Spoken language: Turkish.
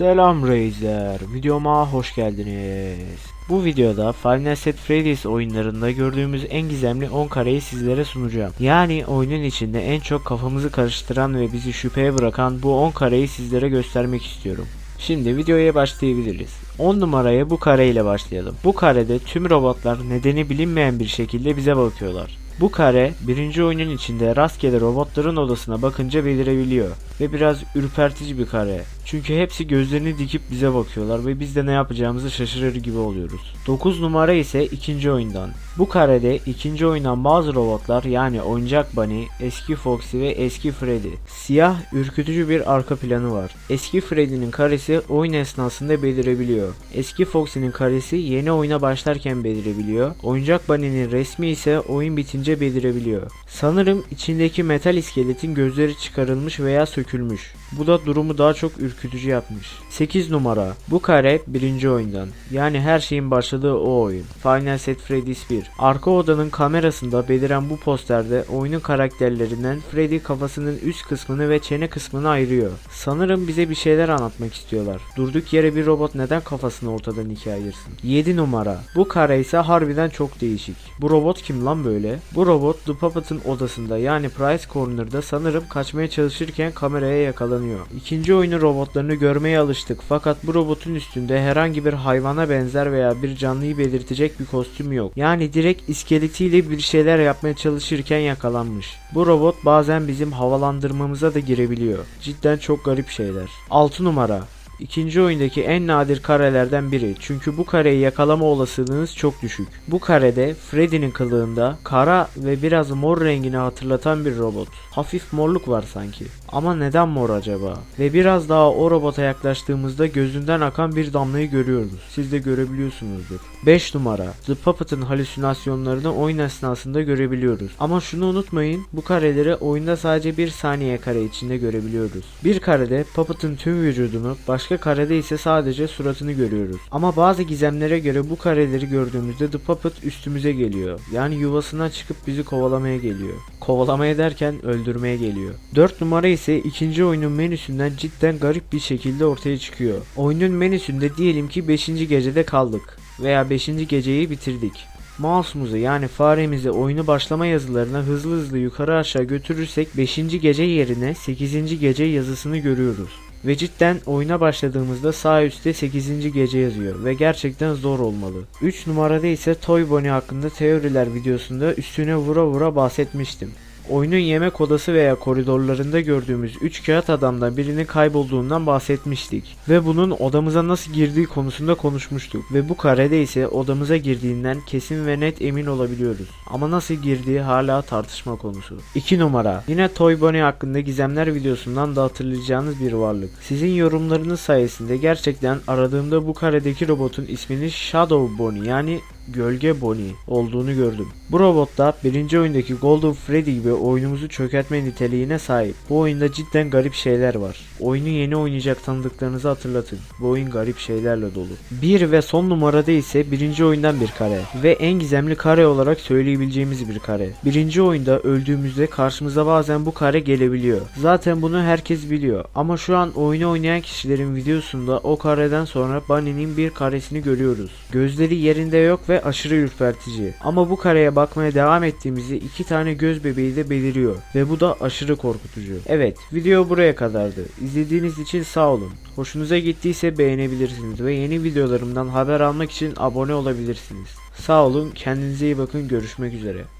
Selam Razer, videoma hoş geldiniz. Bu videoda Five Nights Freddy's oyunlarında gördüğümüz en gizemli 10 kareyi sizlere sunacağım. Yani oyunun içinde en çok kafamızı karıştıran ve bizi şüpheye bırakan bu 10 kareyi sizlere göstermek istiyorum. Şimdi videoya başlayabiliriz. 10 numaraya bu kareyle başlayalım. Bu karede tüm robotlar nedeni bilinmeyen bir şekilde bize bakıyorlar. Bu kare birinci oyunun içinde rastgele robotların odasına bakınca belirebiliyor ve biraz ürpertici bir kare. Çünkü hepsi gözlerini dikip bize bakıyorlar ve biz de ne yapacağımızı şaşırır gibi oluyoruz. 9 numara ise ikinci oyundan. Bu karede ikinci oyundan bazı robotlar yani oyuncak Bunny, eski Foxy ve eski Freddy. Siyah ürkütücü bir arka planı var. Eski Freddy'nin karesi oyun esnasında belirebiliyor. Eski Foxy'nin karesi yeni oyuna başlarken belirebiliyor. Oyuncak Bunny'nin resmi ise oyun bitince belirebiliyor. Sanırım içindeki metal iskeletin gözleri çıkarılmış veya sökülmüş. Bu da durumu daha çok ürkütücü yapmış. 8 numara. Bu kare birinci oyundan. Yani her şeyin başladığı o oyun. Final Set Freddy's 1. Arka odanın kamerasında beliren bu posterde oyunun karakterlerinden Freddy kafasının üst kısmını ve çene kısmını ayırıyor. Sanırım bize bir şeyler anlatmak istiyorlar. Durduk yere bir robot neden kafasını ortadan ikiye ayırsın? 7 numara. Bu kare ise harbiden çok değişik. Bu robot kim lan böyle? Bu robot The Puppet'ın odasında yani Price Corner'da sanırım kaçmaya çalışırken kameraya yakalanıyor. İkinci oyunun robotlarını görmeye alıştık fakat bu robotun üstünde herhangi bir hayvana benzer veya bir canlıyı belirtecek bir kostüm yok. Yani direkt iskeletiyle bir şeyler yapmaya çalışırken yakalanmış. Bu robot bazen bizim havalandırmamıza da girebiliyor. Cidden çok garip şeyler. 6 numara. İkinci oyundaki en nadir karelerden biri çünkü bu kareyi yakalama olasılığınız çok düşük. Bu karede Freddy'nin kılığında kara ve biraz mor rengini hatırlatan bir robot. Hafif morluk var sanki. Ama neden mor acaba? Ve biraz daha o robota yaklaştığımızda gözünden akan bir damlayı görüyoruz. Siz de görebiliyorsunuzdur. 5 numara. The Puppet'ın halüsinasyonlarını oyun esnasında görebiliyoruz. Ama şunu unutmayın bu kareleri oyunda sadece bir saniye kare içinde görebiliyoruz. Bir karede Puppet'ın tüm vücudunu başka karede ise sadece suratını görüyoruz. Ama bazı gizemlere göre bu kareleri gördüğümüzde The Puppet üstümüze geliyor. Yani yuvasından çıkıp bizi kovalamaya geliyor. Kovalamaya derken öldürmeye geliyor. 4 numara ise ikinci oyunun menüsünden cidden garip bir şekilde ortaya çıkıyor. Oyunun menüsünde diyelim ki 5. gecede kaldık veya 5. geceyi bitirdik. Mouse'umuzu yani faremizi oyunu başlama yazılarına hızlı hızlı yukarı aşağı götürürsek 5. gece yerine 8. gece yazısını görüyoruz. Ve cidden oyuna başladığımızda sağ üstte 8. gece yazıyor ve gerçekten zor olmalı. 3 numarada ise Toy Bonnie hakkında teoriler videosunda üstüne vura vura bahsetmiştim. Oyunun yemek odası veya koridorlarında gördüğümüz 3 kağıt adamdan birinin kaybolduğundan bahsetmiştik. Ve bunun odamıza nasıl girdiği konusunda konuşmuştuk. Ve bu karede ise odamıza girdiğinden kesin ve net emin olabiliyoruz. Ama nasıl girdiği hala tartışma konusu. 2 numara. Yine Toy Bonnie hakkında gizemler videosundan da hatırlayacağınız bir varlık. Sizin yorumlarınız sayesinde gerçekten aradığımda bu karedeki robotun ismini Shadow Bonnie yani Gölge Bonnie olduğunu gördüm. Bu robot da birinci oyundaki Golden Freddy gibi oyunumuzu çökertme niteliğine sahip. Bu oyunda cidden garip şeyler var. Oyunu yeni oynayacak tanıdıklarınızı hatırlatın. Bu oyun garip şeylerle dolu. Bir ve son numarada ise birinci oyundan bir kare. Ve en gizemli kare olarak söyleyebileceğimiz bir kare. Birinci oyunda öldüğümüzde karşımıza bazen bu kare gelebiliyor. Zaten bunu herkes biliyor. Ama şu an oyunu oynayan kişilerin videosunda o kareden sonra Bunny'nin bir karesini görüyoruz. Gözleri yerinde yok aşırı ürpertici. Ama bu kareye bakmaya devam ettiğimizde iki tane göz bebeği de beliriyor. Ve bu da aşırı korkutucu. Evet video buraya kadardı. İzlediğiniz için sağ olun. Hoşunuza gittiyse beğenebilirsiniz ve yeni videolarımdan haber almak için abone olabilirsiniz. Sağ olun kendinize iyi bakın görüşmek üzere.